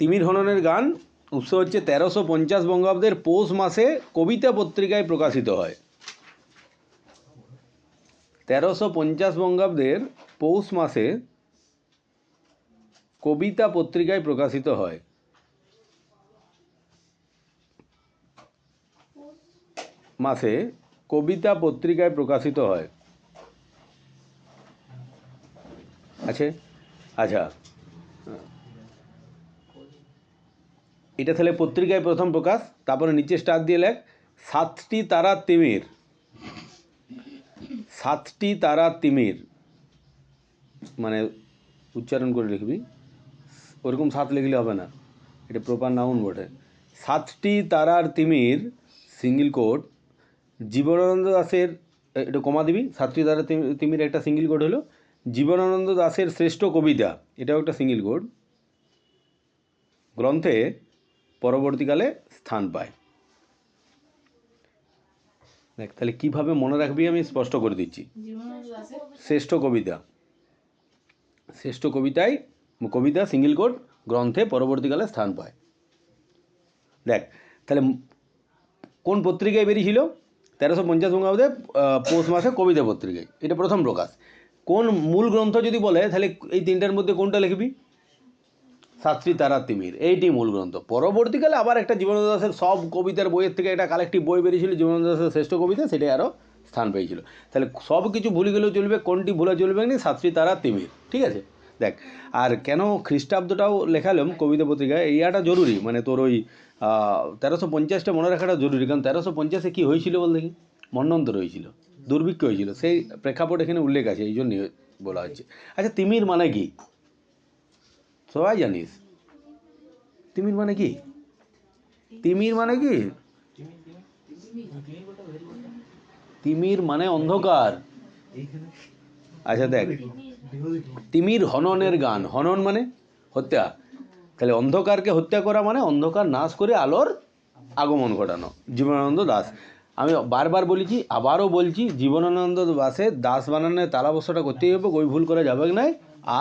তিমির হননের গান উৎস হচ্ছে তেরোশো পঞ্চাশ বঙ্গাব্দের পৌষ মাসে কবিতা পত্রিকায় প্রকাশিত হয়। তেরোশো পঞ্চাশ বঙ্গাব্দের পৌষ মাসে কবিতা পত্রিকায় প্রকাশিত হয়। মাসে কবিতা পত্রিকায় প্রকাশিত হয়। আছে? আচ্ছা। এটা তাহলে পত্রিকায় প্রথম প্রকাশ, তারপরে নিচে স্টার দিয়ে লেখ, সাতটি তারা তিমির। সাতটি তারা তিমির। মানে উচ্চারণ করে লিখবি। ওরকম সাত লিখলে হবে না। এটা প্রপার নাউন বটে। সাতটি তারার তিমির সিঙ্গেল কোড জীবনানন্দ দাসের এটা কমা দিবি। সাতটি তারা তিমির একটা সিঙ্গেল কোড হলো, জীবনানন্দ দাসের শ্রেষ্ঠ কবিতা। এটাও একটা সিঙ্গেল কোড গ্রন্থে পরবর্তীকালে স্থান পায়। দেখ, তাহলে কীভাবে মনে রাখবি আমি স্পষ্ট করে দিচ্ছি? শ্রেষ্ঠ কবিতা। শ্রেষ্ঠ কবিতায় কবিতা, সিঙ্গেল কোড গ্রন্থে পরবর্তীকালে স্থান পায়। দেখ, তাহলে কোন পত্রিকায় বেরিয়েছিল? তেরোশো পঞ্চাশ বঙ্গাব্দে পৌষ মাসে কবিতা পত্রিকায়। এটা প্রথম প্রকাশ। কোন মূল গ্রন্থ যদি বলে, তাহলে এই তিনটার মধ্যে কোনটা লিখবি? সাতশ্রী তারা তিমির। এইটি মূল গ্রন্থ। পরবর্তীকালে আবার একটা জীবনানন্দ দাসের সব কবিতার বইয়ের থেকে একটা কালেকটিভ বই বেরিয়েছিল, জীবনানন্দ দাসের শ্রেষ্ঠ কবিতা সেটাই আরও স্থান পেয়েছিল। তাহলে সব কিছু ভুলে গেলেও চলবে, কোনটি ভুলে চলবে না? সাতশ্রী তারা তিমির। ঠিক আছে? দেখ, আর কেন খ্রিস্টাব্দটাও লেখালাম কবিতা পত্রিকায় এইটা জরুরি। মানে তোর ওই তেরোশো পঞ্চাশটা মনে রাখাটা জরুরি। কারণ তেরোশো পঞ্চাশে কী হয়েছিল বল দেখি? মন্নন্তর হয়েছিল, দুর্ভিক্ষ হয়েছিল। সেই প্রেক্ষাপট এখানে উল্লেখ আছে, এই জন্যই বলা হচ্ছে। আচ্ছা তিমির মানে কি? সবাই জানিস। তিমির মানে কি? তিমির মানে কি? তিমির মানে অন্ধকার। আচ্ছা দেখ, তিমির হননের গান। হনন মানে হত্যা। তাহলে অন্ধকারকে হত্যা করা মানে অন্ধকার নাশ করে আলোর আগমন ঘটানো। জীবনানন্দ দাস। আমি বারবার বলেছি আবারও বলছি, জীবনানন্দ দাসের দাস বানানোর তালা করতেই হবে ওই ভুল করা যাবে না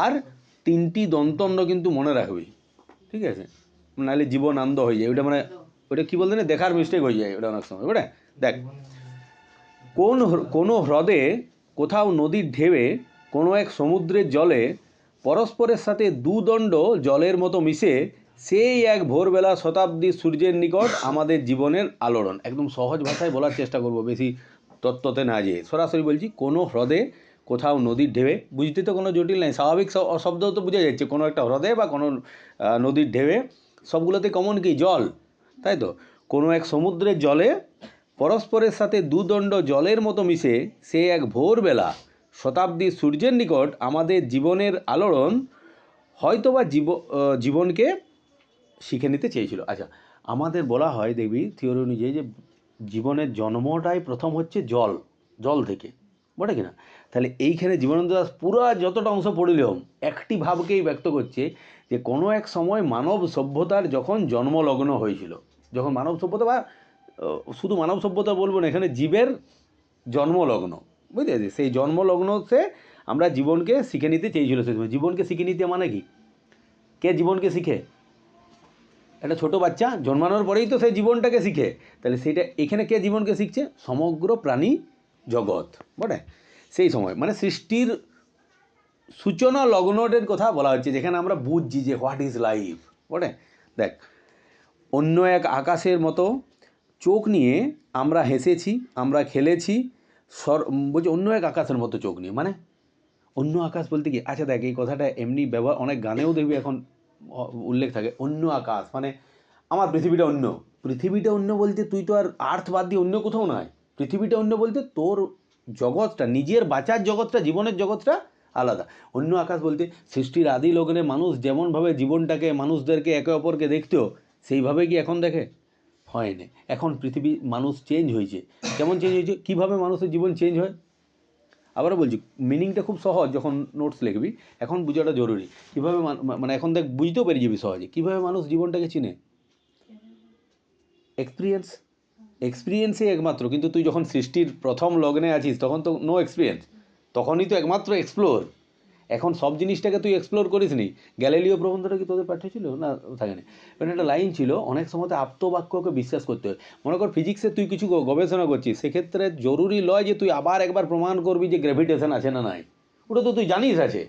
আর তিনটি দন্তন্য কিন্তু মনে রাখবি। ঠিক আছে? নাহলে জীবনানন্দ হয়ে যায়। ওটা মানে ওটা কী বলতে না দেখার মিস্টেক হয়ে যায় ওটা অনেক সময়। ওটা দেখ, কোন কোনো হ্রদে কোথাও নদীর ঢেউয়ে কোনো এক সমুদ্রের জলে পরস্পরের সাথে দুদণ্ড জলের মতো মিশে সেই এক ভোরবেলা শতাব্দী সূর্যের নিকট আমাদের জীবনের আলোড়ন। একদম সহজ ভাষায় বলার চেষ্টা করব, বেশি তত্ত্বতে না যেয়ে। সরাসরি বলছি, কোনো হ্রদে কোথাও নদীর ঢেউয়ে। বুঝতে তো কোনো জটিল নাই, স্বাভাবিক শব্দ তো বোঝা যাচ্ছে, কোনো একটা হ্রদে বা কোনো নদীর ঢেউয়ে। সবগুলোতে কমন কি? জল, তাই তো? কোনো এক সমুদ্রের জলে পরস্পরের সাথে দুদণ্ড জলের মতো মিশে সে এক ভোরবেলা শতাব্দী সূর্যের নিকট আমাদের জীবনের আলোড়ন হয়তোবা জীব জীবনকে শিখে নিতে চেয়েছিল। আচ্ছা আমাদের বলা হয় দেখবি থিওরি অনুযায়ী যে জীবনের জন্মটাই প্রথম হচ্ছে জল জল থেকে। বটে কিনা তাহলে এইখানে জীবনানন্দ দাস পুরো যতটা অংশ পড়িলাম একটি ভাবকেই ব্যক্ত করছে যে কোনো এক সময় মানব সভ্যতার যখন জন্মলগ্ন হয়েছিল, যখন মানব সভ্যতা বা শুধু মানব সভ্যতা বলব না, এখানে জীবের জন্মলগ্ন, বুঝতে পেরেছি সেই জন্মলগ্ন সে আমরা জীবনকে শিখে নিতে চেয়েছিল সেই সময়। জীবনকে শিখে নিতে মানে কি? কে জীবনকে শিখে? একটা ছোট বাচ্চা জন্মানোর পরেই তো সেই জীবনটাকে শিখে। তাহলে সেইটা এখানে কে জীবনকে শিখছে? সমগ্র প্রাণী জগৎ, বটে? সেই সময়। মানে সৃষ্টির সূচনা লগ্নটের কথা বলা হচ্ছে, যেখানে আমরা বুঝছি যে হোয়াট ইজ লাইফ বটে? দেখ, অন্য এক আকাশের মতো চোখ নিয়ে আমরা হেসেছি, আমরা খেলেছি, সর বলছি অন্য এক আকাশের মতো চোখ নিয়ে মানে অন্য আকাশ বলতে কি? আচ্ছা দেখ, এই কথাটা এমনি ব্যবহার অনেক গানেও দেখবি এখন উল্লেখ থাকে, অন্য আকাশ মানে আমার পৃথিবীটা অন্য। পৃথিবীটা অন্য বলতে তুই তো আর আর্থ বাদ দিয়ে অন্য কোথাও নয়। পৃথিবীটা অন্য বলতে তোর জগৎটা নিজের বাঁচার জগৎটা জীবনের জগৎটা আলাদা। অন্য আকাশ বলতে সৃষ্টির আদি লগ্নে মানুষ যেমনভাবে জীবনটাকে মানুষদেরকে একে অপরকে দেখতো সেইভাবে কি এখন দেখে? হয় হয়নি। এখন পৃথিবী মানুষ চেঞ্জ হয়েছে। কেমন চেঞ্জ হয়েছে? কীভাবে মানুষের জীবন চেঞ্জ হয়? আবারও বলছি মিনিংটা খুব সহজ যখন নোটস লিখবি। এখন বোঝাটা জরুরি। কীভাবে মানে এখন দেখ বুঝতেও পেরে যাবি সহজে কীভাবে মানুষ জীবনটাকে চিনে? এক্সপিরিয়েন্স এক্সপিরিয়েন্সই একমাত্র। কিন্তু তুই যখন সৃষ্টির প্রথম লগ্নে আছিস, তখন তো নো এক্সপিরিয়েন্স তখনই তো একমাত্র এক্সপ্লোর এখন সব জিনিসটাকে তুই এক্সপ্লোর করিস নি গ্যালিলিও প্রবন্ধটা কি তোদের পাঠ্য ছিল না, থাকেনি। মানে একটা লাইন ছিল, অনেক সময় আপ্তবাক্যকে বিশ্বাস করতে হয়। মনে কর ফিজিক্সে তুই কিছু গবেষণা করছিস, সেক্ষেত্রে জরুরি লয় যে তুই আবার একবার প্রমাণ করবি যে গ্র্যাভিটেশন আছে না নাই। ওটা তো তুই জানিস আছে।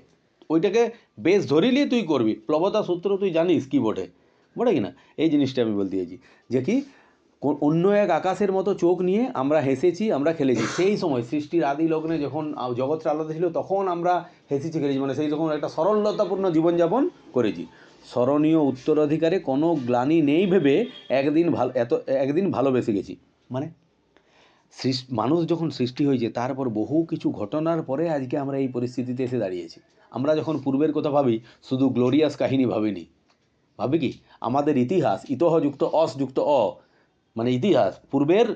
ওইটাকে বেশ ধরিলিয়ে তুই করবি। প্লবতা সূত্র তুই জানিস কি বটে বটে কি না এই জিনিসটা আমি বলতে চাইছি। যে কো- অন্য এক আকাশের মতো চোখ নিয়ে আমরা হেসেছি, আমরা খেলেছি। সেই সময় সৃষ্টির আদি লগ্নে যখন জগৎটা আলাদা ছিল, তখন আমরা হেসেছি, খেলেছি। মানে সেই যখন একটা সরলতাপূর্ণ জীবনযাপন করেছি। স্মরণীয় উত্তরাধিকারে কোনো গ্লানি নেই ভেবে একদিন ভালো, এত, একদিন ভালোবেসে গেছি। মানে মানুষ যখন সৃষ্টি হয়েছে, তারপর বহু কিছু ঘটনার পরে আজকে আমরা এই পরিস্থিতিতে এসে দাঁড়িয়েছি। আমরা যখন পূর্বের কথা ভাবি, শুধু গ্লোরিয়াস কাহিনী ভাবিনি। ভাবি কি? আমাদের ইতিহাস ইতহযুক্ত অস যুক্ত অ মানে ইতিহাস, পূর্বের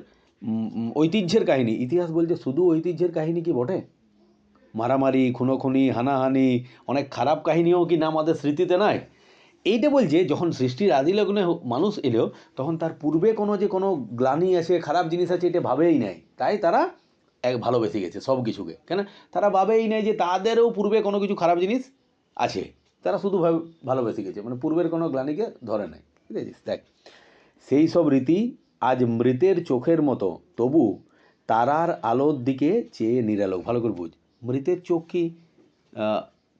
ঐতিহ্যের কাহিনী। ইতিহাস বলছে শুধু ঐতিহ্যের কাহিনী কি বটে? মারামারি, খুনোখুনি, হানাহানি, অনেক খারাপ কাহিনীও কি না আমাদের স্মৃতিতে নাই? এইটা বলছে, যখন সৃষ্টির আদি লগ্নে মানুষ এলেও তখন তার পূর্বে কোনো যে কোনো গ্লানি আছে, খারাপ জিনিস আছে, এটা ভাবেই নেয় তাই তারা এক ভালোবেসে গেছে, সব কিছুকে। কেন? তারা ভাবেই নেয় যে তাদেরও পূর্বে কোনো কিছু খারাপ জিনিস আছে। তারা শুধু ভালোবেসে গেছে। মানে পূর্বের কোনো গ্লানিকে ধরে নেয় ঠিক আছে, দেখ। সেই সব রীতি আজ মৃতের চোখের মতো। তবু তারার আলোর দিকে চেয়ে নিরালোক। ভালো করে বুঝ। মৃতের চোখ কি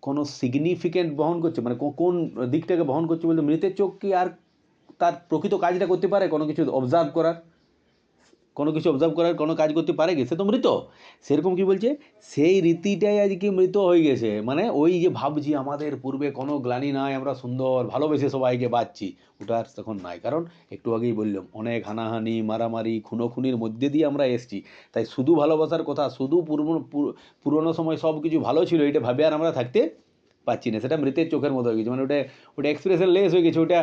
কোনো সিগনিফিকেন্ট বহন করছে? মানে কোন দিকটাকে বহন করছে বলতে মৃতের চোখ কি আর তার প্রকৃত কাজটা করতে পারে? কোনো কিছু অবজার্ভ করার? কোনো কিছু অবজার্ভ করার, কোনো কাজ করতে পারে কি? সে তো মৃত। সেরকম কি বলছে? সেই রীতিটাই আজকে মৃত হয়ে গেছে। মানে ওই যে ভাবছি, আমাদের পূর্বে কোনো গ্লানি নাই, আমরা সুন্দর ভালোবেসে সবাইকে বাঁচছি। ওটা আর তখন নাই। কারণ একটু আগেই বললাম, অনেক হানাহানি, মারামারি, খুনোখুনির মধ্যে দিয়ে আমরা এসছি। তাই শুধু ভালোবাসার কথা, শুধু পুরনো পুরনো সময় সব কিছু ভালো ছিল, এটা ভাবে আর আমরা থাকতে পাচ্ছি না। সেটা মৃতের চোখের মতো হয়ে গেছে। মানে ওটা ওটা এক্সপ্রেশন লেস হয়ে গেছে। ওটা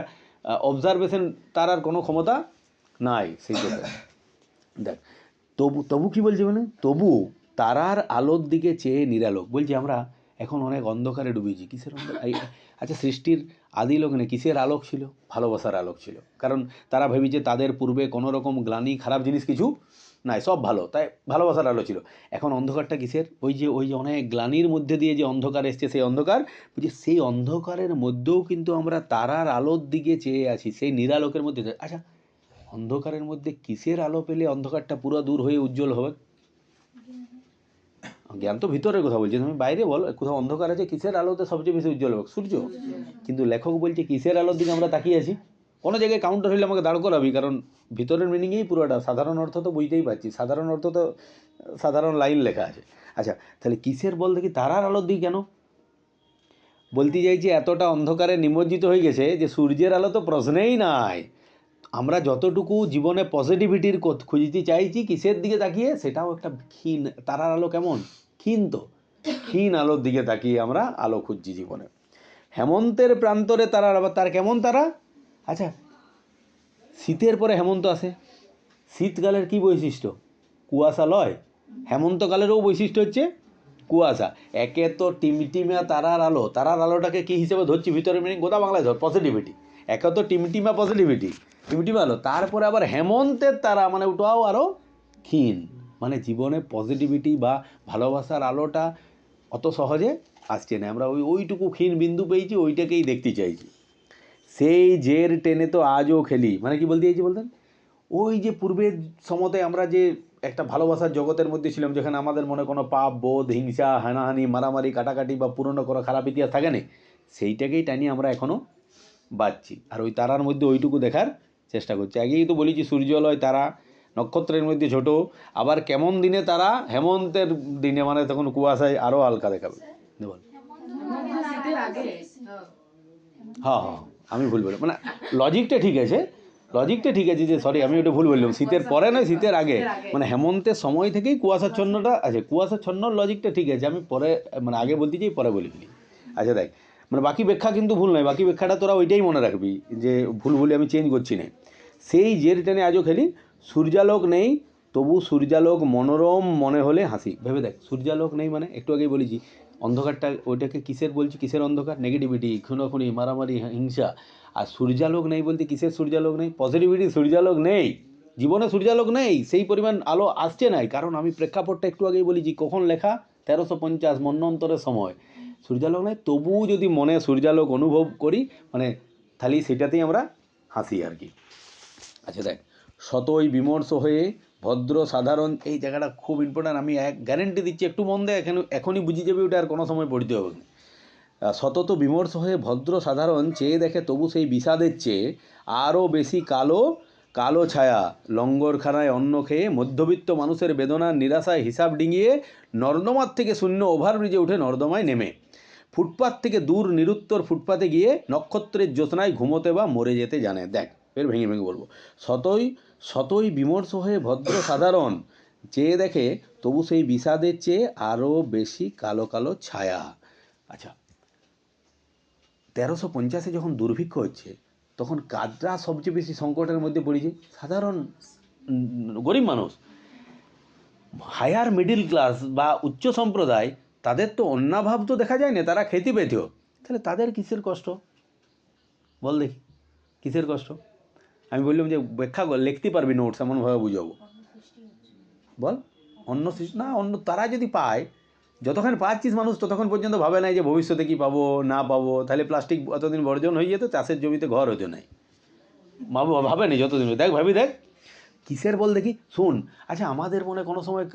অবজারভেশন তার আর কোনো ক্ষমতা নাই সেই চোখে। দেখ, তবু তবু কি বলছে মানে? তবু তারার আলোর দিকে চেয়ে নিরালোক। বলছি আমরা এখন অনেক অন্ধকারে ডুবেছি। কিসের আচ্ছা সৃষ্টির আদি লগ্নে কিসের আলোক ছিল? ভালোবাসার আলোক ছিল। কারণ তারা ভেবেছে তাদের পূর্বে কোনো রকম গ্লানি, খারাপ জিনিস কিছু নাই, সব ভালো। তাই ভালোবাসার আলো ছিল। এখন অন্ধকারটা কিসের? ওই যে ওই যে অনেক গ্লানির মধ্যে দিয়ে যে অন্ধকার এসছে, সেই অন্ধকার, বলছে সেই অন্ধকারের মধ্যেও কিন্তু আমরা তারার আলোর দিকে চেয়ে আছি, সেই নিরালোকের মধ্যে। আচ্ছা অন্ধকারের মধ্যে কিসের আলো পেলে অন্ধকারটা পুরো দূর হয়ে উজ্জ্বল হবে? জ্ঞান তো ভিতরের কথা বলছি, তুমি বাইরে বল, কোথাও অন্ধকার আছে, কিসের আলোতে সবচেয়ে বেশি উজ্জ্বল হবে? সূর্য। কিন্তু লেখক বলছে কিসের আলোর দিকে আমরা তাকিয়ে আছি? কোনো জায়গায় কাউন্টার হলে আমাকে দাঁড় করাবি, কারণ ভিতরের মিনিংয়েই পুরোটা। সাধারণ অর্থ তো বুঝতেই পারছি। সাধারণ অর্থ তো, সাধারণ লাইন লেখা আছে। আচ্ছা তাহলে কিসের বল দেখি, তারার আলোর দিক কেন? বলতে চাইছি এতটা অন্ধকারে নিমজ্জিত হয়ে গেছে যে সূর্যের আলো তো প্রশ্নেই নাই। আমরা যতটুকু জীবনে পজিটিভিটির খুঁজতে চাইছি, কিসের দিকে তাকিয়ে? সেটাও একটা ক্ষীণ, তারার আলো কেমন? ক্ষীণ তো। ক্ষীণ আলোর দিকে তাকিয়ে আমরা আলো খুঁজছি জীবনে। হেমন্তের প্রান্তরে তারার আবার তার কেমন তারা? আচ্ছা শীতের পরে হেমন্ত আসে। শীতকালের কি বৈশিষ্ট্য? কুয়াশা লয়। হেমন্তকালেরও বৈশিষ্ট্য হচ্ছে কুয়াশা। একে তো টিমটিমা তারার আলো। তারার আলোটাকে কি হিসেবে ধরছি? ভিতরে মিনিং গোটা বাংলায় ধর পজিটিভিটি একে তো টিমটিমা পজিটিভিটি টিমটিমা ভালো তারপরে আবার হেমন্তের তারা মানে ওটাও আরও ক্ষীণ। মানে জীবনে পজিটিভিটি বা ভালোবাসার আলোটা অত সহজে আসছে না। আমরা ওই ওইটুকু ক্ষীণ বিন্দু পেয়েছি, ওইটাকেই দেখতে চাইছি। সেই জের টেনে তো আজও খেলি। মানে কি বলতে চাইছি বলতেন ওই যে পূর্বের সমতে আমরা যে একটা ভালোবাসার জগতের মধ্যে ছিলাম, যেখানে আমাদের মনে কোনো পাপ, বোধ, হিংসা, হানাহানি, মারামারি, কাটাকাটি বা পুরনো কোনো খারাপ ইতিহাস থাকে না, সেইটাকেই টানি আমরা এখনও বাঁচছি। আর ওই তারার মধ্যে ওইটুকু দেখার চেষ্টা করছি। আগেই তো বলেছি সূর্যালয় তারা নক্ষত্রের মধ্যে ছোট। আবার কেমন দিনে তারা হেমন্তের দিনে মানে তখন কুয়াশায় আরও হালকা দেখাবে। বল। হ্যাঁ হ্যাঁ আমি ভুল বললাম। মানে লজিকটা ঠিক আছে। লজিকটা ঠিক আছে যে সরি আমি ওটা ভুল বললাম। শীতের পরে নয় শীতের আগে। মানে হেমন্তের সময় থেকেই কুয়াশাচ্ছন্নটা আছে। কুয়াশাচ্ছন্নর লজিকটা ঠিক আছে। আমি পরে মানে আগে বলতে চাই পরে বলে আচ্ছা দেখ মানে বাকি ব্যাখ্যা কিন্তু ভুল নয়, বাকি ব্যাখ্যাটা তোরা ওইটাই মনে রাখবি যে ভুল ভুলে আমি চেঞ্জ করছি না। সেই জের টেনে আজও খেলি, সূর্যালোক নেই, তবু সূর্যালোক মনোরম মনে হলে হাসি। ভেবে দেখ, সূর্যালোক নেই মানে একটু আগেই বলেছি, অন্ধকারটা ওইটাকে কিসের বলছি, কিসের অন্ধকার? নেগেটিভিটি খুনোখুনি, মারামারি, হিংসা। আর সূর্যালোক নেই বলতে কিসের সূর্যালোক নেই? পজিটিভিটি সূর্যালোক নেই। জীবনে সূর্যালোক নেই, সেই পরিমাণ আলো আসছে নাই। কারণ আমি প্রেক্ষাপটটা একটু আগেই বলেছি, কখন লেখা? তেরোশো পঞ্চাশ মন্বন্তরের সময়। সূর্যালোক নাই তবুও যদি মনে সূর্যালোক অনুভব করি মানে তাহলে সেটাতেই আমরা হাসি আর কি। আচ্ছা দেখ শতই বিমর্ষ হয়ে ভদ্র সাধারণ এই জায়গাটা খুব ইম্পর্ট্যান্ট আমি এক গ্যারেন্টি দিচ্ছি একটু মন দেয় এখানে এখনই বুঝে যাবে ওটা আর কোনো সময় পড়তে হবে আহ, সতত বিমর্ষ হয়ে ভদ্র সাধারণ চেয়ে দেখে তবু সেই বিষাদের চেয়ে আরও বেশি কালো কালো ছায়া। লঙ্গরখানায় অন্ন খেয়ে মধ্যবিত্ত মানুষের বেদনার নিরাশায় হিসাব ডিঙিয়ে নর্দমার থেকে শূন্য ওভারব্রিজে উঠে নর্দমায় নেমে। ফুটপাত থেকে দূর নিরুত্তর ফুটপাতে গিয়ে নক্ষত্রের জ্যোৎস্নায় ঘুমোতে বা মরে যেতে জানে। দেখ এর ভেঙে ভেঙে বলব। শতই শতই বিমর্ষ হয়ে ভদ্র সাধারণ। চেয়ে দেখে, তবু সেই বিষাদের চেয়ে আরও বেশি কালো কালো ছায়া। আচ্ছা তেরোশো পঞ্চাশে যখন দুর্ভিক্ষ হচ্ছে, তখন কাদরা সবচেয়ে বেশি সংকটের মধ্যে পড়েছে? সাধারণ গরিব মানুষ। হায়ার মিডিল ক্লাস বা উচ্চ সম্প্রদায় তাদের তো অন্নাভাব তো দেখা যায় না তারা খেতে পেতেও তাহলে তাদের কিসের কষ্ট? বল দেখি, কিসের কষ্ট? আমি বললাম যে, ব্যাখ্যা লিখতে পারবি নোটস এমনভাবে বুঝাবো। বল, অন্য না, অন্য তারা যদি পায় যতক্ষণ পাচ্ছিস মানুষ, ততক্ষণ পর্যন্ত ভাবে নাই যে ভবিষ্যতে কি পাবো, না পাবো। তাহলে প্লাস্টিক এতদিন বর্জন হয়ে যেত, চাষের জমিতে ঘর হতো নাই। ভাবে নি যতদিন। দেখ, ভাবি, দেখ। কিসের বল দেখি? শুন আচ্ছা আমাদের মনে কোনো সময়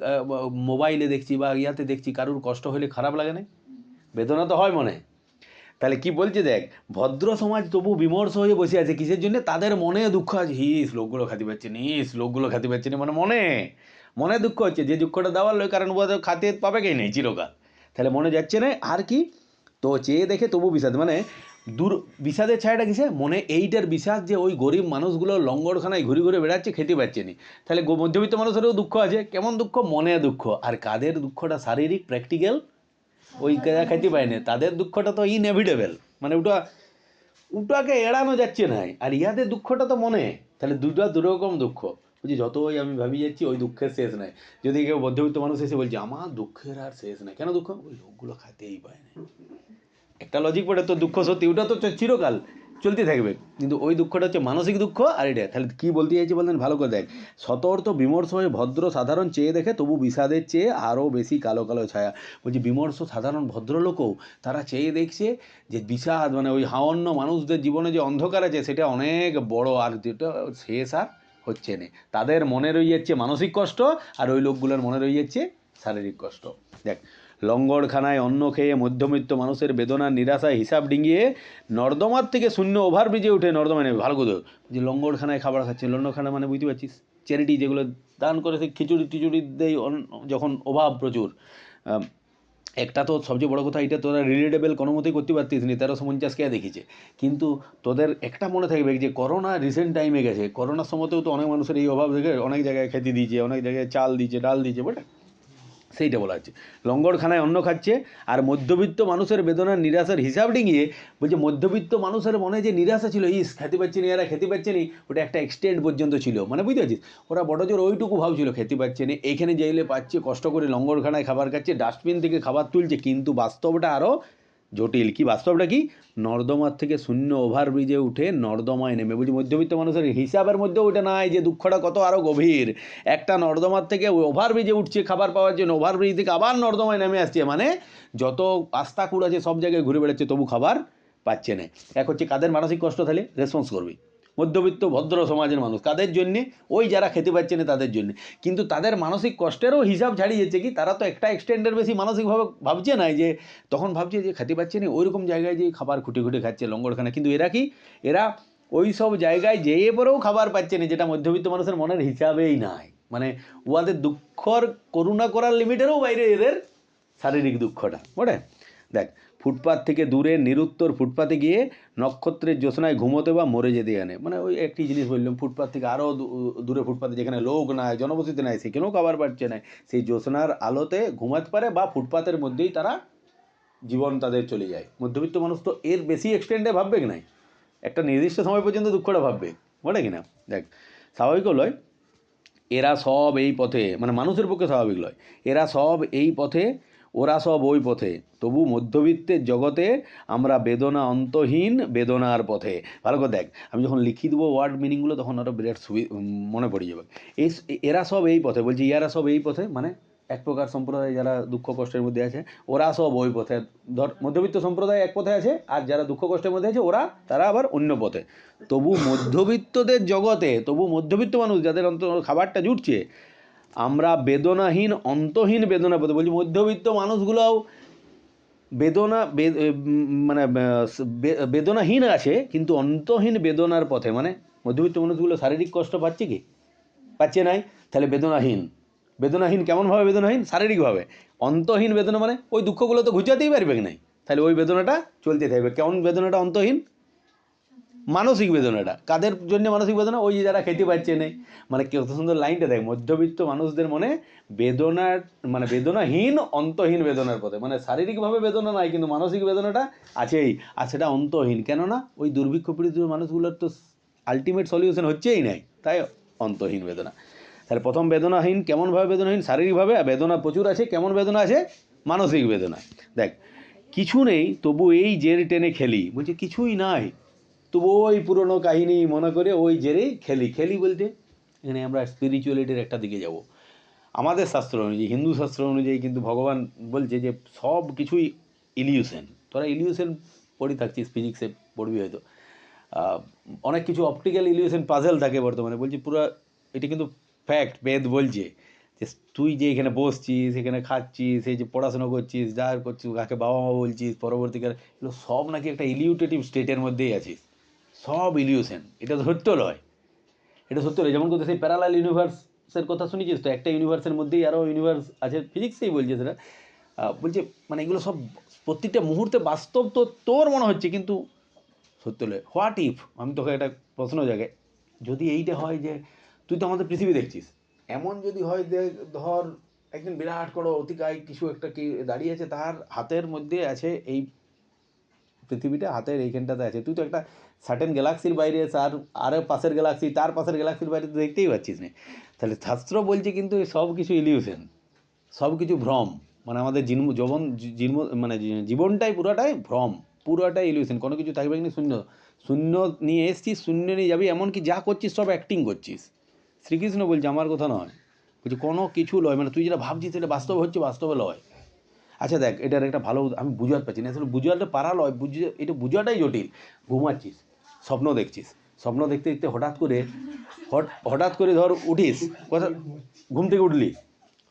মোবাইলে দেখছি বা ইয়াতে দেখছি, কারুর কষ্ট হলে খারাপ লাগে না? বেদনা তো হয় মনে। তাহলে কি বলছে দেখ, ভদ্র সমাজ তবু বিমর্ষ হয়ে বসে আছে, কিসের জন্য? তাদের মনে দুঃখ আছে হিস লোকগুলো খাতে পাচ্ছে না লোকগুলো খাতে পাচ্ছে না মানে মনে। মনে দুঃখ হচ্ছে, যে দুঃখটা দেওয়ার লোক কারণ খাতে পাবে কে নেই চিরকাল। তাহলে মনে যাচ্ছে না, আর কি? তো চেয়ে দেখে তবু বিষাদ মানে দূর বিষাদের ছায়াটা কিসে? মনে এইটার বিষাদ যে ওই গরিব মানুষগুলো লঙ্গরখানায় ঘুরে ঘুরে বেড়াচ্ছে, খেতে পাচ্ছে না। তাহলে মধ্যবিত্ত মানুষেরও দুঃখ আছে। কেমন দুঃখ? মনে দুঃখ। আর কাদের দুঃখটা? শারীরিক, প্র্যাকটিক্যাল? ওই খাইতে পায় না। তাদের দুঃখটা তো ইনএভিটেবল মানে ওটা ওটাকে এড়ানো যাচ্ছে না। আর ইহাদের দুঃখটা তো মনে। তাহলে দুটা দুরকম দুঃখ। বলছি, যতই আমি ভাবি যাচ্ছি, ওই দুঃখের শেষ নাই। যদি কেউ মধ্যবিত্ত মানুষ এসে বলছে, আমার দুঃখের আর শেষ নাই। কেন দুঃখ? ওই লোকগুলো খাতেই পায় না। একটা লজিক পড়ে তো দুঃখ সত্যি, ওটা তো চিরকাল চলতে থাকবে। কিন্তু ওই দুঃখটা হচ্ছে মানসিক দুঃখ আর এটা। তাহলে কী বলতে চাইছি বলতেন ভালো করে দেখ। সতর্ক, বিমর্ষ হয়ে ভদ্র, সাধারণ চেয়ে দেখে তবু বিষাদের চেয়ে আরও বেশি কালো কালো ছায়া। বলছি, বিমর্ষ, সাধারণ, ভদ্রলোকও তারা চেয়ে দেখছে যে বিষাদ মানে ওই হাওয়ান্য মানুষদের জীবনে যে অন্ধকার আছে, সেটা অনেক বড় আর যেটা শেষ আর হচ্ছে না। তাদের মনে রয়ে যাচ্ছে মানসিক কষ্ট আর ওই লোকগুলোর মনে রয়ে যাচ্ছে শারীরিক কষ্ট। দেখ লঙ্গরখানায় অন্ন খেয়ে মধ্যবিত্ত মানুষের বেদনার নিরাশায় হিসাব ডিঙিয়ে নর্দমার থেকে শূন্য ওভারব্রিজে উঠে নর্দমা নেবে ভালো করে যে লঙ্গরখানায় খাবার খাচ্ছে লঙ্গরখানা মানে বুঝতে পারছিস? চ্যারিটি যেগুলো দান করে সে খিচুড়ি টিচুড়ি দেয় যখন অভাব প্রচুর। একটা তো সবচেয়ে বড় কথা এটা তোরা রিলেটেবল কোনো মতেই করতে পারতিস নি, তেরোশো পঞ্চাশ কে দেখিছে কিন্তু তোদের একটা মনে থাকবে যে করোনা রিসেন্ট টাইমে গেছে। করোনার সময়তেও তো অনেক মানুষের এই অভাব দেখে অনেক জায়গায় খেতে দিয়েছে, অনেক জায়গায় চাল দিয়েছে, ডাল দিয়েছে বটে সেইটা বলা হচ্ছে। লঙ্গরখানায় অন্ন খাচ্ছে আর মধ্যবিত্ত মানুষের বেদনার নিরাশার হিসাব ডিঙিয়ে বলছে মধ্যবিত্ত মানুষের মনে যে নিরাশা ছিল, ইস খেতে পাচ্ছে না, এরা খেতে পাচ্ছে না, ওটা একটা এক্সটেন্ড পর্যন্ত ছিল। মানে বুঝতে পারছিস? ওরা বড় জোর ওইটুকু ভাবছিল খেতে পাচ্ছে না। এখানে যাইলে পাচ্ছে, কষ্ট করে লঙ্গরখানায় খাবার খাচ্ছে ডাস্টবিন থেকে খাবার তুলছে, কিন্তু বাস্তবটা আরও জটিল। কি বাস্তবটা কি? নর্দমার থেকে শূন্য ওভারব্রিজে উঠে নর্দমায় নেমে। বুঝি মধ্যবিত্ত মানুষের হিসাবের মধ্যে ওইটা নাই যে দুঃখটা কত আরও গভীর। একটা নর্দমার থেকে ওভারব্রিজে উঠছে, খাবার পাওয়ার জন্য ওভারব্রিজ থেকে আবার নর্দমায় নেমে আসছে। মানে যত আস্তাকুড় আছে সব জায়গায় ঘুরে বেড়াচ্ছে, তবু খাবার পাচ্ছে না। এক হচ্ছে কাদের মানসিক কষ্ট তাহলে? রেসপন্স করবি। মধ্যবিত্ত ভদ্র সমাজের মানুষ। কাদের জন্যে? ওই যারা খেতে পাচ্ছে না তাদের জন্য। কিন্তু তাদের মানসিক কষ্টেরও হিসাব যাচ্ছে কি, তারা তো একটা এক্সটেন্ডের বেশি মানসিকভাবে ভাবছে না যে, তখন ভাবছে যে খেতে পাচ্ছে না, ওইরকম জায়গায় যে খাবার খুঁটে খুঁটে খাচ্ছে লঙ্গরখানা। কিন্তু এরা কি? এরা ওই সব জায়গায় যেয়ে পরেও খাবার পাচ্ছে না, যেটা মধ্যবিত্ত মানুষের মনের হিসাবেই নাই। মানে উহাদের দুঃখর করুণা করার লিমিটেরও বাইরে এদের শারীরিক দুঃখটা। বটে? দেখ ফুটপাত থেকে দূরে নিরুত্তর ফুটপাতে গিয়ে নক্ষত্রের জ্যোৎস্নায় ঘুমোতে বা মরে যেতে আনে মানে ওই একটি জিনিস বললাম, ফুটপাত থেকে আরও দূরে ফুটপাতে যেখানে লোক নাই, জনবসতি নাই সেখানেও খাবার পাচ্ছে না সেই জ্যোৎস্নার আলোতে ঘুমাতে পারে বা ফুটপাতের মধ্যেই তারা জীবন তাদের চলে যায়। মধ্যবিত্ত মানুষ তো এর বেশি এক্সটেন্ডে ভাববে কি নাই? একটা নির্দিষ্ট সময় পর্যন্ত দুঃখটা ভাববে, বলে কি না? দেখ, স্বাভাবিক লয় এরা সব এই পথে মানে মানুষের পক্ষে স্বাভাবিক লয়, এরা সব এই পথে ওরা সব ওই পথে। তবু মধ্যবিত্তের জগতে আমরা বেদনা অন্তহীন বেদনার পথে। ভালো করে দেখ, আমি যখন লিখি দেবো ওয়ার্ড মিনিংগুলো তখন আরও বিরাট সুবি মনে পড়ে যাবে। এই এরা সব এই পথে, বলছি ইয়ারা সব এই পথে মানে এক প্রকার সম্প্রদায় যারা দুঃখ কষ্টের মধ্যে আছে, ওরা সব ওই পথে। ধর, মধ্যবিত্ত সম্প্রদায় এক পথে আছে, আর যারা দুঃখ কষ্টের মধ্যে আছে, ওরা, তারা আবার অন্য পথে। তবু মধ্যবিত্তদের জগতে, তবু মধ্যবিত্ত মানুষ, যাদের অন্ত খাবারটা জুটছে আমরা বেদনাহীন, অন্তহীন বেদনা পথে বলছি মধ্যবিত্ত মানুষগুলোও বেদনা মানে বেদনাহীন আছে, কিন্তু অন্তহীন বেদনার পথে মানে মধ্যবিত্ত মানুষগুলো শারীরিক কষ্ট পাচ্ছে কি? পাচ্ছে নাই, তাহলে বেদনাহীন। বেদনাহীন কেমনভাবে বেদনাহীন? শারীরিকভাবে। অন্তহীন বেদনা মানে ওই দুঃখগুলো তো ঘুচাতেই পারবে নাই? তাহলে ওই বেদনাটা চলতে থাকবে। কেমন বেদনাটা? অন্তহীন? মানসিক বেদনাটা কাদের জন্য মানসিক বেদনা? ওই যারা খেতে পাচ্ছে না। মানে কত সুন্দর লাইনটা দেখ, মধ্যবিত্ত মানুষদের মনে বেদনার মানে বেদনাহীন, অন্তহীন বেদনার পথে। মানে শারীরিকভাবে বেদনা নাই, কিন্তু মানসিক বেদনাটা আছেই। আর সেটা অন্তহীন। কেননা ওই দুর্ভিক্ষ পীড়িত মানুষগুলোর তো আলটিমেট সলিউশন হচ্ছেই নাই। তাই অন্তহীন বেদনা। তাহলে প্রথম বেদনাহীন, কেমনভাবে বেদনাহীন? শারীরিকভাবে। আর বেদনা প্রচুর আছে, কেমন বেদনা আছে? মানসিক বেদনা। দেখ, কিছু নেই, তবু এই জের টেনে খেলি। বলছে, কিছুই নাই। তবু ওই পুরনো কাহিনী মনে করে ওই জেরেই খেলি খেলি বলতে। এখানে আমরা স্পিরিচুয়ালিটির একটা দিকে যাব। আমাদের শাস্ত্র অনুযায়ী, হিন্দু শাস্ত্র অনুযায়ী কিন্তু ভগবান বলছে যে সব কিছুই ইলিউশন তোরা ইলিউশন পড়ি থাকছিস ফিজিক্সে পড়বি হয়তো। অনেক কিছু অপটিক্যাল ইলিউশন পাজেল থাকে বর্তমানে। বলছি পুরো, এটা কিন্তু ফ্যাক্ট বেদ বলছে। যে তুই যে এখানে বসছিস, এখানে খাচ্ছিস, এই যে পড়াশোনা করছিস, যা করছিস, কাকে বাবা মা বলছিস, পরবর্তীকালে, এগুলো সব নাকি একটা ইলিউটেটিভ স্টেটের মধ্যেই আছিস সব ইলিউশন এটা সত্য নয়। এটা সত্য নয়। যেমন করতে সেই প্যারালাল ইউনিভার্সের কথা শুনেছিস তো? একটা ইউনিভার্সের মধ্যেই আরও ইউনিভার্স আছে। ফিজিক্সেই বলছে সেটা বলছে মানে এগুলো সব প্রতিটা মুহূর্তে বাস্তব তো তোর মনে হচ্ছে, কিন্তু সত্য নয়। হোয়াট ইফ আমি তোকে একটা প্রশ্ন জাগে যদি এইটা হয় যে, তুই তো আমাদের পৃথিবী দেখছিস। এমন যদি হয় যে, ধর একদিন বিরাট বড় অতিকায় কিছু একটা কি দাঁড়িয়ে আছে, তার হাতের মধ্যে আছে এই পৃথিবীটা, হাতের এইখানটাতে আছে। তুই তো একটা সার্টেন গ্যালাক্সির বাইরে আর আরও পাশের গ্যালাক্সি তার পাশের গ্যালাক্সির বাইরে তো দেখতেই পাচ্ছিস না। তাহলে শাস্ত্র বলছে কিন্তু সব কিছু ইলিউশন সব কিছু ভ্রম। মানে আমাদের জীবন জীবন জীবন মানে জীবনটাই পুরোটাই ভ্রম, পুরোটাই ইলিউশন কোনো কিছু থাকবে কি শূন্য শূন্য নিয়ে এসছিস, শূন্য নিয়ে যাবি, এমনকি যা করছিস, সব অ্যাক্টিং করছিস। শ্রীকৃষ্ণ বলছে, আমার কথা নয়। বলছে, কোনো কিছু লয়। মানে তুই যেটা ভাবছিস, সেটা বাস্তব হচ্ছে, বাস্তবে লয়। আচ্ছা দেখ, এটার একটা ভালো, আমি বুঝাতে পারছি না। আসলে বুঝাতে পারা লয়, বুঝে, এটা বুঝাটাই জটিল। ঘুমাচ্ছিস স্বপ্ন দেখছিস। স্বপ্ন দেখতে দেখতে হঠাৎ করে হঠাৎ করে ধর উঠিস, কথা ঘুম থেকে উঠলি।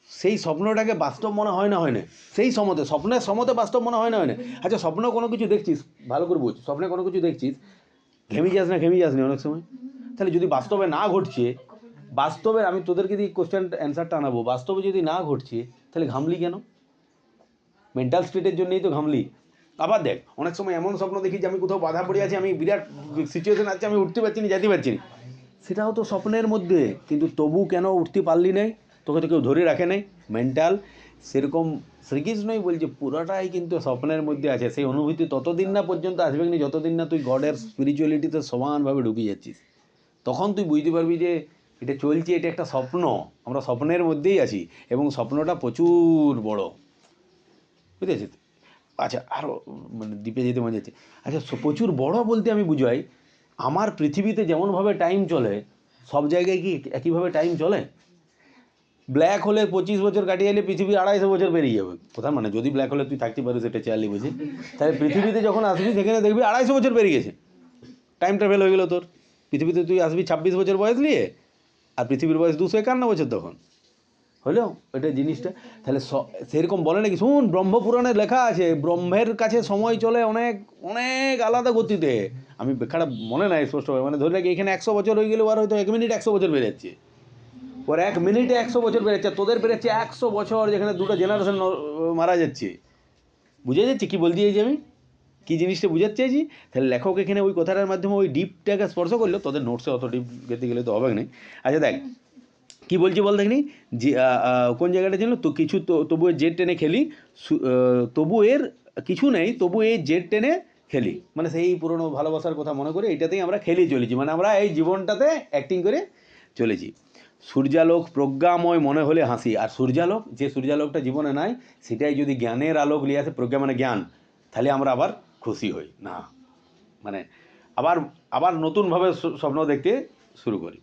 সেই স্বপ্নটাকে বাস্তব মনে হয় না হয় না। সেই সমতে, স্বপ্নের সমতে বাস্তব মনে হয় না হয় না। আচ্ছা স্বপ্ন কোনো কিছু দেখছিস? ভালো করে বুঝ, স্বপ্নে কোনো কিছু দেখছিস? ঘেমি যাস না, ঘেমি যাস না অনেক সময়। তাহলে যদি বাস্তবে না ঘটছে, বাস্তবে আমি তোদেরকে দিয়ে কোশ্চেন অ্যান্সারটা আনাবো। বাস্তবে যদি না ঘটছে, তাহলে ঘামলি কেন? মেন্টাল স্টেটের জন্যই তো ঘামলি। আবার দেখ, অনেক সময় এমন স্বপ্ন দেখি যে আমি কোথাও বাধা পড়ে আছি, আমি বিরাট সিচুয়েশন আছে, আমি উঠতে পারছি না, যেতে পারছি না। সেটাও তো স্বপ্নের মধ্যে, কিন্তু তবু কেন উঠতে পারলি নাই? তোকে তো কেউ ধরে রাখে নাই মেন্টাল সেরকম শ্রীকৃষ্ণই বলছে, পুরোটাই কিন্তু স্বপ্নের মধ্যে আছে, সেই অনুভূতি ততদিন না পর্যন্ত আসবে না যতদিন না তুই গডের স্পিরিচুয়ালিটিতে সমানভাবে ঢুকে যাচ্ছিস। তখন তুই বুঝতে পারবি যে এটা চলছে, এটা একটা স্বপ্ন, আমরা স্বপ্নের মধ্যেই আছি, এবং স্বপ্নটা প্রচুর বড়। বুঝেছিস আচ্ছা আরও মানে দ্বীপে যেতে মনে যাচ্ছে। আচ্ছা প্রচুর বড় বলতে আমি বুঝাই, আমার পৃথিবীতে যেমনভাবে টাইম চলে, সব জায়গায় কি একইভাবে টাইম চলে? ব্ল্যাক হলে পঁচিশ বছর কাটিয়ে এলে পৃথিবী আড়াইশো বছর বেরিয়ে যাবে। কোথায় মানে যদি ব্ল্যাক হলে তুই থাকতে পারিস সেটা চেয়ারলি বুঝি তাহলে পৃথিবীতে যখন আসবি, সেখানে দেখবি আড়াইশো বছর বেরিয়ে গেছে। টাইম ট্রাভেল হয়ে গেলো তোর। পৃথিবীতে তুই আসবি ছাব্বিশ বছর বয়স নিয়ে, আর পৃথিবীর বয়স দুশো একান্ন বছর তখন। হলো এটা জিনিসটা, তাহলে সেরকম বলে নাকি? শুন ব্রহ্মপুরাণে লেখা আছে, ব্রহ্মের কাছে সময় চলে অনেক অনেক আলাদা গতিতে। আমি ব্যাখ্যাটা মনে নাই স্পষ্টভাবে মানে ধরে রাখি এখানে একশো বছর হয়ে গেলে আর হয়তো এক মিনিট একশো বছর বেড়ে যাচ্ছে ওর এক মিনিটে একশো বছর বেড়ে যাচ্ছে তোদের বেড়েছে একশো বছর, যেখানে দুটো জেনারেশন মারা যাচ্ছে। বুঝে যাচ্ছে, কী বলতে চাইছি আমি? কী জিনিসটা বুঝাতে চাইছি? তাহলে লেখক এখানে ওই কথাটার মাধ্যমে ওই ডিপটাকে স্পর্শ করল, তোদের নোটসে অত ডিপ গেতে গেলে তো হবে না আচ্ছা দেখ কি বলছি বল দেখনি? যে কোন জায়গাটা ছিল? তো কিছু তো তবু জেড টেনে খেলি। তবু এর কিছু নেই তবু এই জেড টেনে খেলি। মানে সেই পুরনো ভালোবাসার কথা মনে করে এটাতেই আমরা খেলি চলেছি। মানে আমরা এই জীবনটাতে অ্যাক্টিং করে চলেছি। সূর্যালোক প্রজ্ঞাময় মনে হলে হাসি। আর সূর্যালোক, যে সূর্যালোকটা জীবনে নাই, সেটাই যদি জ্ঞানের আলোক নিয়ে আসে, প্রজ্ঞা মানে জ্ঞান, তাহলে আমরা আবার খুশি হই। না। মানে আবার আবার নতুনভাবে স্ব- স্বপ্ন দেখতে শুরু করি।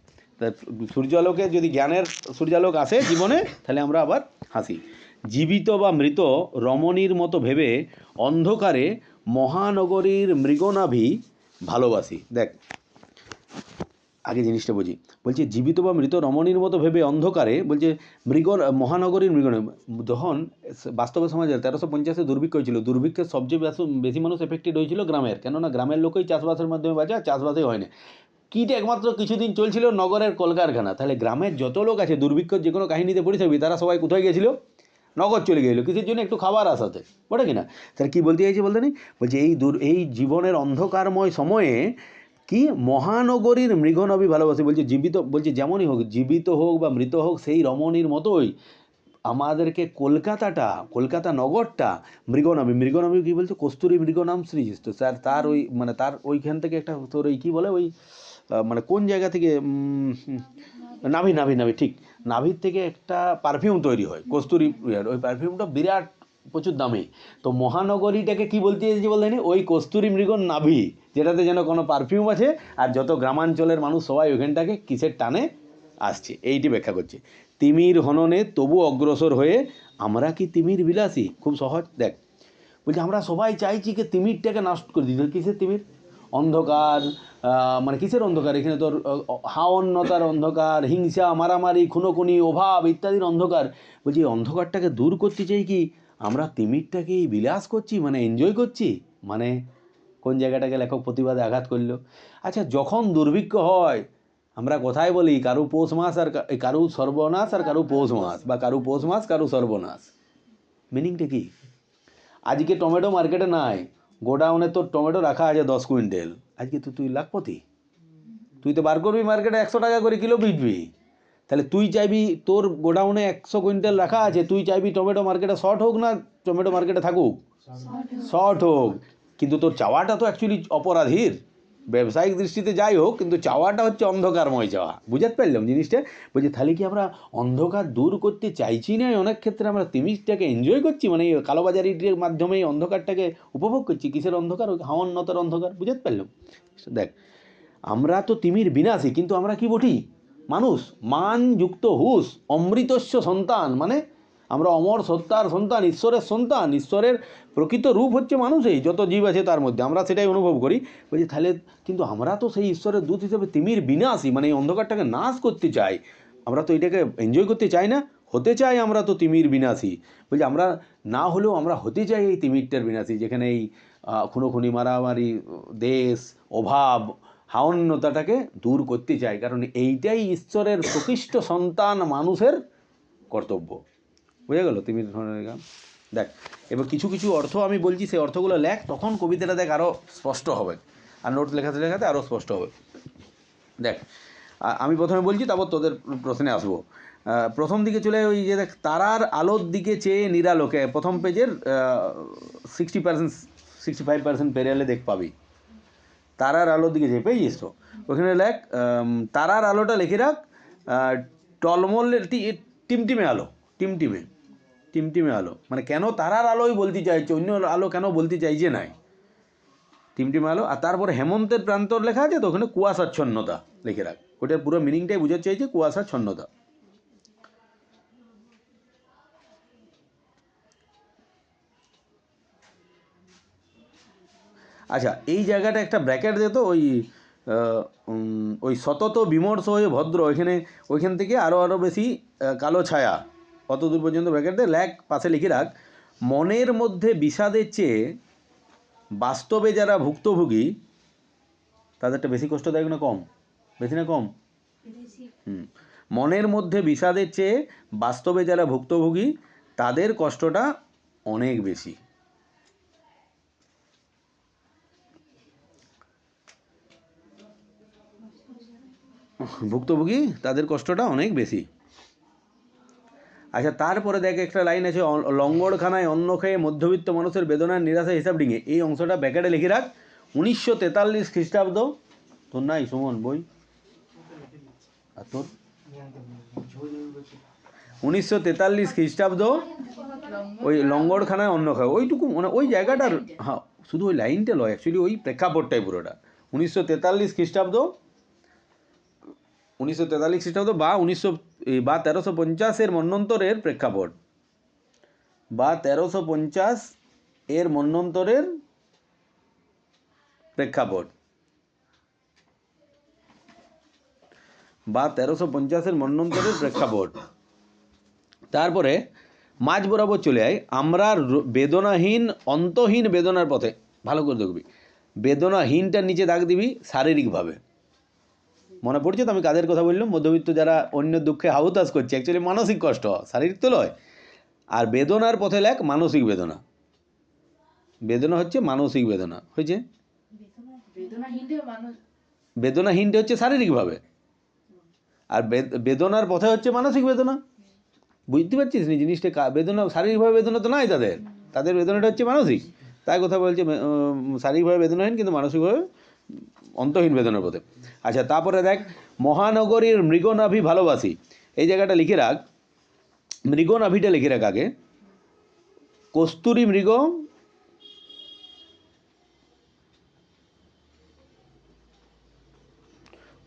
সূর্যালোকে যদি জ্ঞানের সূর্যালোক আসে জীবনে, তাহলে আমরা আবার হাসি। জীবিত বা মৃত রমণীর মতো ভেবে অন্ধকারে মহানগরীর মৃগনাভি ভালোবাসি। দেখ, আগে জিনিসটা বুঝি। বলছে, জীবিত বা মৃত রমণীর মতো ভেবে অন্ধকারে, বলছে মৃগ মহানগরীর মৃগ যখন বাস্তব সমাজে তেরোশো পঞ্চাশে দুর্ভিক্ষ হয়েছিল, দুর্ভিক্ষের সবচেয়ে বেশি মানুষ এফেক্টেড হয়েছিল গ্রামের। কেননা, গ্রামের লোকই চাষবাসের মাধ্যমে বাঁচে চাষবাসই হয় না। কীট একমাত্র কিছুদিন চলছিল নগরের কলকারখানা। তাহলে গ্রামের যত লোক আছে দুর্ভিক্ষর যে কোনো কাহিনীতে পড়ে থাকবি, তারা সবাই কোথায় গেছিল? নগর চলে গেছিল। কিসের জন্য? একটু খাবার আসাতে। বটে কিনা? তাহলে কী বলতে চাইছি বলতে নেই বলছে এই দূর, এই জীবনের অন্ধকারময় সময়ে কি মহানগরীর মৃগনবী ভালোবাসে। বলছে জীবিত, বলছে যেমনই হোক, জীবিত হোক বা মৃত হোক, সেই রমণীর মতোই আমাদেরকে কলকাতাটা, কলকাতা নগরটা মৃগনবী মৃগনবী কী বলছে কস্তুরী মৃগনাম সৃজিত স্যার, তার ওই মানে তার ওইখান থেকে একটা তোর ওই কী বলে ওই মানে কোন জায়গা থেকে নাভি নাভি নাভি, ঠিক। নাভির থেকে একটা পারফিউম তৈরি হয়, কস্তুরি ওই পারফিউমটা বিরাট প্রচুর দামি। তো মহানগরীটাকে কি বলতে চাইছি বলতে ওই কস্তুরি মৃগর নাভি, যেটাতে যেন কোনো পারফিউম আছে আর যত গ্রামাঞ্চলের মানুষ সবাই ওইখানটাকে কিসের টানে আসছে, এইটি ব্যাখ্যা করছে। তিমির হননে তবু অগ্রসর হয়ে, আমরা কি তিমির বিলাসী? খুব সহজ, দেখ। বলছি, আমরা সবাই চাইছি কি তিমিরটাকে নষ্ট করে দিতে। কিসের তিমির? অন্ধকার মানে কিসের অন্ধকার? এখানে তোর আহ, হাওয়ান্নতার অন্ধকার হিংসা মারামারি খুনোখুনি অভাব ইত্যাদির অন্ধকার। বলছি অন্ধকারটাকে দূর করতে চাই কি? আমরা তিমিরটাকেই বিলাস করছি মানে এনজয় করছি? মানে কোন জায়গাটাকে লেখক প্রতিবাদে আঘাত করল? আচ্ছা যখন দুর্ভিক্ষ হয় আমরা কোথায় বলি? কারু পৌষ মাস আর কারু সর্বনাশ আর কারু পৌষ মাস? বা কারু পৌষ মাস কারু সর্বনাশ। মিনিংটা কি? আজকে টমেটো মার্কেটে নাই। গোডাউনে তোর টমেটো রাখা আছে দশ কুইন্টাল। আজকে তো তুই লাখপতি। তুই তো বার করবি মার্কেটে একশো টাকা করে কিলো বিকবি। তাহলে তুই চাইবি তোর গোডাউনে একশো কুইন্টাল রাখা আছে তুই চাইবি টমেটো মার্কেটে শর্ট হোক না টমেটো মার্কেটে থাকুক। শর্ট হোক। কিন্তু তোর চাওয়াটা তো অ্যাকচুয়ালি অপরাধীর। ব্যবসায়িক দৃষ্টিতে যাই হোক, কিন্তু চাওয়াটা হচ্ছে অন্ধকারময় চাওয়া। বুঝাতে পারলাম জিনিসটা? বলছি, তাহলে কি আমরা অন্ধকার দূর করতে চাইছি না? অনেক ক্ষেত্রে আমরা তিমিরটাকে এনজয় করছি? মানে কালোবাজারিটির মাধ্যমে এই অন্ধকারটাকে উপভোগ করছি? কিসের অন্ধকার? হাওয়ান্নতার অন্ধকার? বুঝতে পারলাম। দেখ, আমরা তো তিমির বিনাশী, কিন্তু আমরা কি বটি মানুষ মানযুক্ত হুস অমৃতস্য সন্তান মানে আমরা অমর সত্তার সন্তান, ঈশ্বরের সন্তান, ঈশ্বরের প্রকৃত রূপ হচ্ছে মানুষই, যত জীব আছে তার মধ্যে। আমরা সেটাই অনুভব করি। বলছি, তাহলে কিন্তু আমরা তো সেই ঈশ্বরের দূত হিসেবে তিমির বিনাশী মানে এই অন্ধকারটাকে নাশ করতে চাই। আমরা তো এটাকে এনজয় করতে চাই না, হতে চাই আমরা তো তিমির বিনাশী। বলছি, আমরা না হলেও আমরা হতে চাই এই তিমিরটার বিনাশী, যেখানে এই খুনোখুনি, মারামারি, দেশ, অভাব হাওন্যতাটাকে দূর করতে চাই। কারণ এইটাই ঈশ্বরের প্রকৃষ্ট সন্তান মানুষের কর্তব্য। বুঝে গেল তিমির ধরনের গান? দেখ, এবার কিছু কিছু অর্থ আমি বলছি, সেই অর্থগুলো লেখ, তখন কবিতাটা দেখ আরও স্পষ্ট হবে। আর নোট লেখাতে লেখাতে আরও স্পষ্ট হবে। দেখ আমি প্রথমে বলছি, তারপর তোদের প্রশ্নে আসব। প্রথম দিকে চলে ওই যে দেখ, তারার আলোর দিকে চেয়ে নিরালোকে, প্রথম পেজের sixty percent sixty five percent পেরিয়ালে দেখ পাবি। তারার আলোর দিকে চেয়ে, পেয়েছিস তো? ওখানে লেখ তারার আলোটা লিখে রাখ টলমল টিমটিমে আলো, টিমটিমে। টিমটিমে আলো। মানে কেন তারার আলোই বলতে চাইছে, অন্য আলো কেন বলতে চাইছে নাই? টিমটিমে আলো। আর তারপরে হেমন্তের প্রান্তর লেখা আছে তো, ওখানে কুয়াশাচ্ছন্নতা লিখে রাখ। ওটার পুরো মিনিংটাই বোঝাতে চাইছে কুয়াশাচ্ছন্নতা। আচ্ছা এই জায়গাটা একটা ব্র্যাকেট দে তো, ওই ওই সতত বিমর্ষ হয়ে ভদ্র, ওইখানে, ওইখান থেকে আরও আরও বেশি কালো ছায়া। অত দূর পর্যন্ত ব্র্যাকেট? ল্যাক পাশে লিখে রাখ। মনের মধ্যে বিষাদের চেয়ে বাস্তবে যারা ভুক্তভোগী তাদেরটা বেশি কষ্টদায়ক না কম? বেশি না কম? হুম। মনের মধ্যে বিষাদের চেয়ে বাস্তবে যারা ভুক্তভোগী তাদের কষ্টটা অনেক বেশি। ভুক্তভোগী তাদের কষ্টটা অনেক বেশি। আচ্ছা তারপরে দেখ, একটা লাইন আছে লঙ্গরখানায় অন্ন খেয়ে মধ্যবিত্ত মানুষের বেদনার নিরাশা হিসাব ডিঙে এই অংশটা ব্যাকেটে লিখে রাখ। উনিশশো তেতাল্লিশ খ্রিস্টাব্দ। তোর নাই, সুমন, বই? আর তোর? উনিশশো তেতাল্লিশ খ্রিস্টাব্দ। ওই লঙ্গরখানায় অন্ন খায় ওইটুকু মানে ওই জায়গাটার হ্যাঁ শুধু ওই লাইনটা লয় অ্যাকচুয়ালি ওই প্রেক্ষাপটটাই পুরোটা। উনিশশো তেতাল্লিশ খ্রিস্টাব্দ। উনিশশো তেতাল্লিশ খ্রিস্টাব্দ বা উনিশশো বা তেরোশো পঞ্চাশের মন্বন্তরের প্রেক্ষাপট। বা তেরোশো পঞ্চাশ এর মন্বন্তরের প্রেক্ষাপট। বা তেরোশো পঞ্চাশের মন্বন্তরের প্রেক্ষাপট। তারপরে মাঝ বরাবর চলে আয়। আমরা বেদনাহীন, অন্তহীন বেদনার পথে, ভালো করে দেখবি। বেদনাহীনটার নিচে দাগ দিবি শারীরিকভাবে। মনে পড়ছে তো আমি কাদের কথা বললাম? মধ্যবিত্ত যারা অন্য দুঃখে হাউতাস করছে অ্যাকচুয়ালি মানসিক কষ্ট শারীরিক তো লয়। আর বেদনার পথে লেখ মানসিক বেদনা। বেদনা হচ্ছে মানসিক বেদনা হয়েছে? বেদনাহীনটা হচ্ছে শারীরিকভাবে। আর বেদ- বেদনার পথে হচ্ছে মানসিক বেদনা। বুঝতে পারছিস নি জিনিসটা? বেদনা শারীরিকভাবে বেদনা তো নাই তাদের। তাদের বেদনাটা হচ্ছে মানসিক। তাই কথা বলছে শারীরিকভাবে বেদনাহীন কিন্তু মানসিকভাবে অন্তহীন বেদনার পথে। আচ্ছা তারপরে দেখ, মহানগরীর মৃগনাভি ভালোবাসি। এই জায়গাটা লিখে রাখ। মৃগনাভিটা লিখে রাখ আগে। কস্তুরী মৃগ,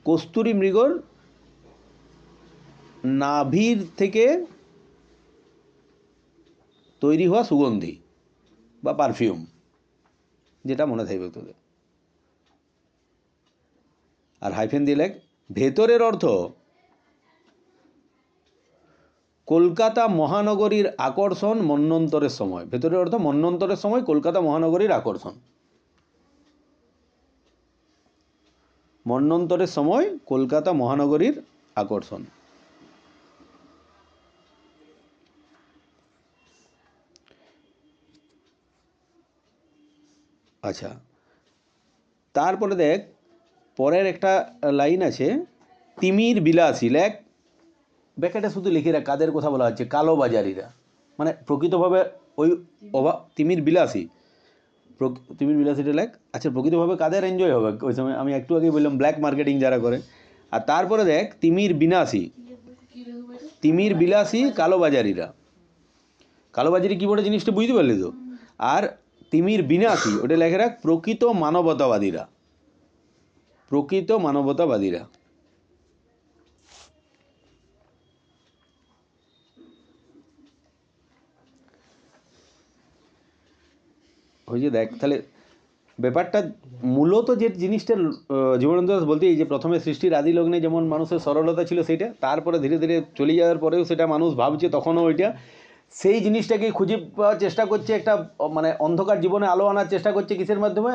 কস্তুরী মৃগর নাভির থেকে তৈরি হওয়া সুগন্ধি বা পারফিউম, যেটা মনে থাকবে তোদের। আর হাইফেন দিয়ে লেখ, ভেতরের অর্থ কলকাতা মহানগরীর আকর্ষণ মন্বন্তরের সময়। ভেতরের অর্থ মন্বন্তরের সময়, কলকাতা মহানগরীর আকর্ষণ। মন্বন্তরের সময়, কলকাতা মহানগরীর আকর্ষণ। আচ্ছা তারপরে দেখ পরের একটা লাইন আছে, তিমির বিলাসী, লেখ। ব্যাকেটে শুধু লিখে রাখ, কাদের কথা বলা হচ্ছে? কালোবাজারিরা মানে প্রকৃতভাবে ওই অভা, তিমির বিলাসী। তিমির বিলাসীটা লেখ। আচ্ছা প্রকৃতভাবে কাদের এনজয় হবে? ওই সময় আমি একটু আগেই বললাম ব্ল্যাক মার্কেটিং যারা করে। আর তারপরে দেখ, তিমির বিনাশী তিমির বিলাসী কালোবাজারিরা কালোবাজারি কী বলে জিনিসটা বুঝতে পারলি তো? আর তিমির বিনাশী ওটা লেখে রাখ, প্রকৃত মানবতাবাদীরা। প্রকৃত মানবতাবাদীরা। ওই যে দেখ, তাহলে ব্যাপারটা মূলত যে জিনিসটা জীবনানন্দ দাস বলতে এই যে প্রথমে সৃষ্টির আদি লগ্নে যেমন মানুষের সরলতা ছিল সেটা তারপরে ধীরে ধীরে চলে যাওয়ার পরেও সেটা মানুষ ভাবছে, তখনও ওইটা সেই জিনিসটাকে খুঁজে পাওয়ার চেষ্টা করছে একটা মানে অন্ধকার জীবনে আলো আনার চেষ্টা করছে কিসের মাধ্যমে?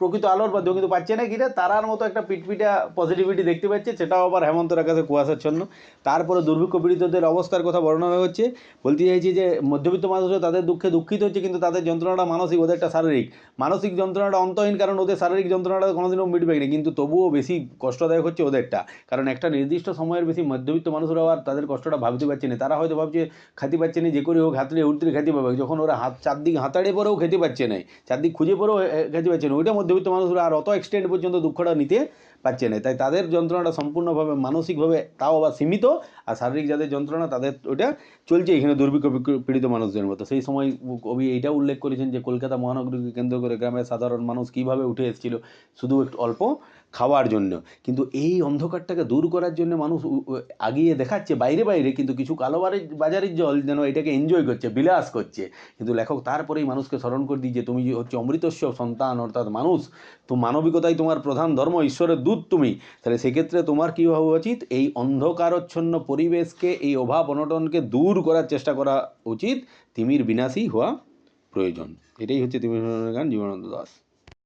প্রকৃত আলোর মাধ্যমে, কিন্তু পাচ্ছে না কিনা, তারার মতো একটা পিটপিটা পজিটিভিটি দেখতে পাচ্ছে, সেটাও আবার হেমন্তের আকাশে কুয়াশাচ্ছন্ন। তারপরে দুর্ভিক্ষ পীড়িতদের অবস্থার কথা বর্ণনা হচ্ছে। বলতে চাইছি যে, মধ্যবিত্ত মানুষরা তাদের দুঃখে দুঃখিত হচ্ছে, কিন্তু তাদের যন্ত্রণাটা মানসিক ওদেরটা শারীরিক। মানসিক যন্ত্রণাটা অন্তহীন, কারণ ওদের শারীরিক যন্ত্রণাটা কোনোদিনও মিটবে না, কিন্তু তবুও বেশি কষ্টদায়ক হচ্ছে ওদেরটা। কারণ একটা নির্দিষ্ট সময়ের বেশি মধ্যবিত্ত মানুষরা আর তাদের কষ্টটা ভাবতে পারছে না। তারা হয়তো ভাবছে, খেতে পাচ্ছে না, যে করে হোক হাতড়ে উঠতে খেতে পাবে যখন ওরা হাত, চারদিক হাতাড়ে পরেও খেতে পাচ্ছে না। চারদিক খুঁজে পরেও খেতে পাচ্ছে না। ওইটা মধ্যবিত্ত মানুষরা আর অত এক্সটেন্ড পর্যন্ত দুঃখটা নিতে পারছে না। তাই তাদের যন্ত্রণাটা সম্পূর্ণভাবে মানসিকভাবে তাও আবার সীমিত। আর শারীরিক যাদের যন্ত্রণা, তাদের ওইটা চলছে এখানে দুর্ভিক্ষ পীড়িত মানুষদের মতো। সেই সময় কবি এইটা উল্লেখ করেছেন যে, কলকাতা মহানগরীকে কেন্দ্র করে গ্রামের সাধারণ মানুষ কীভাবে উঠে এসেছিল। শুধু একটু অল্প খাওয়ার জন্য। কিন্তু এই অন্ধকারটাকে দূর করার জন্য মানুষ আগিয়ে দেখাচ্ছে, বাইরে বাইরে, কিন্তু কিছু কালো বাজারের জল যেন এটাকে এনজয় করছে, বিলাস করছে। কিন্তু লেখক তারপরেই মানুষকে স্মরণ করে দিই যে, তুমি হচ্ছে অমৃতস্ব সন্তান অর্থাৎ মানুষ, তো মানবিকতাই তোমার প্রধান ধর্ম, ঈশ্বরের দূত তুমি। তাহলে সেক্ষেত্রে তোমার কী হওয়া উচিত? এই অন্ধকারচ্ছন্ন পরিবেশকে, এই অভাব অনটনকে দূর করার চেষ্টা করা উচিত। তিমির বিনাশী হওয়া প্রয়োজন। এটাই হচ্ছে তিমির গান, জীবনানন্দ দাস।